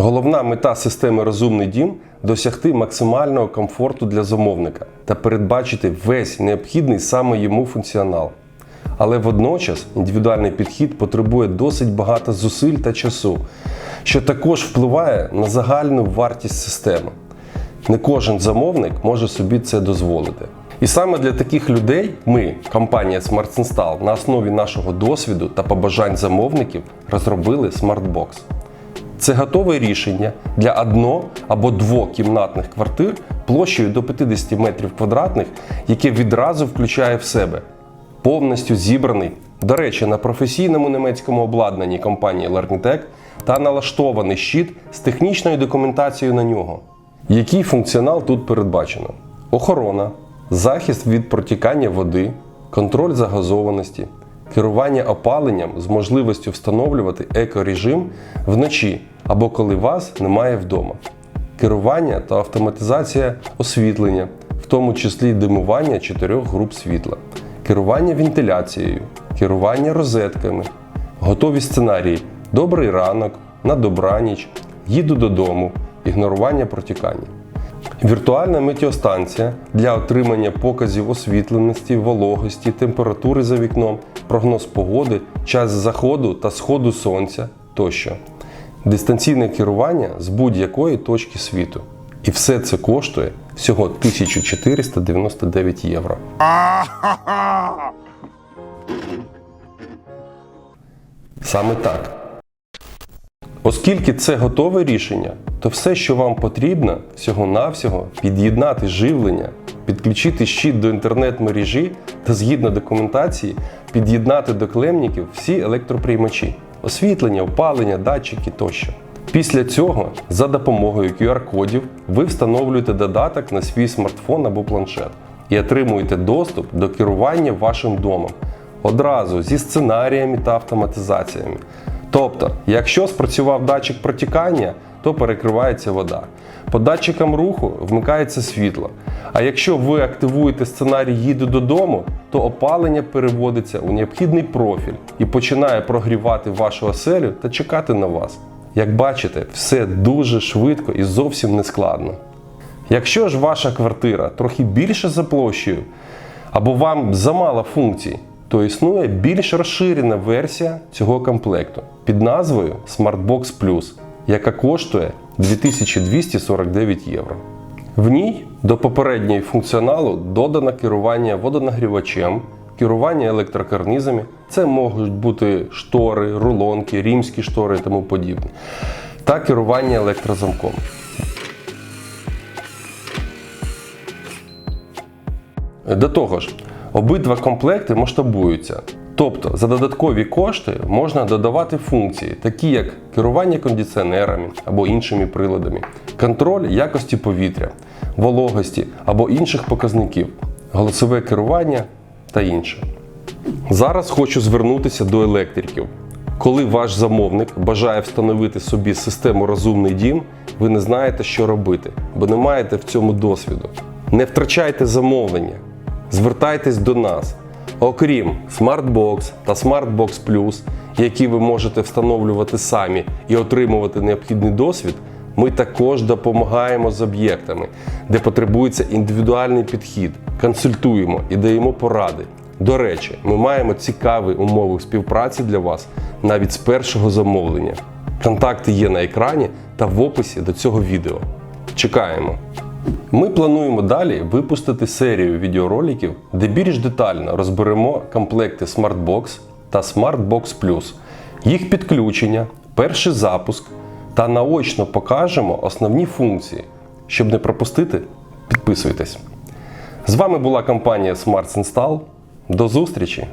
Головна мета системи Розумний дім досягти максимального комфорту для замовника та передбачити весь необхідний саме йому функціонал. Але водночас індивідуальний підхід потребує досить багато зусиль та часу, що також впливає на загальну вартість системи. Не кожен замовник може собі це дозволити. І саме для таких людей ми, компанія Smart Install, на основі нашого досвіду та побажань замовників розробили SmartBox. Це готове рішення для одно- або двокімнатних квартир площею до 50 метрів квадратних, яке відразу включає в себе повністю зібраний, до речі, на професійному німецькому обладнанні компанії Lernitec та налаштований щит з технічною документацією на нього. Який функціонал тут передбачено? Охорона, захист від протікання води, контроль загазованості, керування опаленням з можливістю встановлювати екорежим вночі або коли вас немає вдома, керування та автоматизація освітлення, в тому числі димування чотирьох груп світла, керування вентиляцією, керування розетками, готові сценарії. Добрий ранок, на добраніч, їду додому, ігнорування протікання. Віртуальна метеостанція для отримання показів освітленості, вологості, температури за вікном, прогноз погоди, час заходу та сходу сонця тощо. Дистанційне керування з будь-якої точки світу. І все це коштує всього 1499 євро. Саме так. Оскільки це готове рішення, то все, що вам потрібно, всього-навсього під'єднати живлення, підключити щит до інтернет-мережі та згідно документації під'єднати до клемників всі електроприймачі, освітлення, опалення, датчики тощо. Після цього за допомогою QR-кодів ви встановлюєте додаток на свій смартфон або планшет і отримуєте доступ до керування вашим домом одразу зі сценаріями та автоматизаціями. Тобто, якщо спрацював датчик протікання, то перекривається вода. По датчикам руху вмикається світло. А якщо ви активуєте сценарій їду додому, то опалення переводиться у необхідний профіль і починає прогрівати вашу оселю та чекати на вас. Як бачите, все дуже швидко і зовсім не складно. Якщо ж ваша квартира трохи більше за площею, або вам замало функцій, то існує більш розширена версія цього комплекту під назвою SmartBox Plus, яка коштує 2249 євро. В ній до попередньої функціоналу додано керування водонагрівачем, керування електрокарнізами. Це можуть бути штори, рулонки, римські штори і тому подібне, та керування електрозамком. До того ж, обидва комплекти масштабуються. Тобто за додаткові кошти можна додавати функції, такі як керування кондиціонерами або іншими приладами, контроль якості повітря, вологості або інших показників, голосове керування та інше. Зараз хочу звернутися до електриків. Коли ваш замовник бажає встановити собі систему розумний дім, ви не знаєте, що робити, бо не маєте в цьому досвіду. Не втрачайте замовлення, звертайтесь до нас. Окрім SmartBox та SmartBox Plus, які ви можете встановлювати самі і отримувати необхідний досвід, ми також допомагаємо з об'єктами, де потребується індивідуальний підхід, консультуємо і даємо поради. До речі, ми маємо цікаві умови співпраці для вас навіть з першого замовлення. Контакти є на екрані та в описі до цього відео. Чекаємо! Ми плануємо далі випустити серію відеороликів, де більш детально розберемо комплекти SmartBox та SmartBox Plus, їх підключення, перший запуск та наочно покажемо основні функції. Щоб не пропустити, підписуйтесь. З вами була компанія Smart Install. До зустрічі!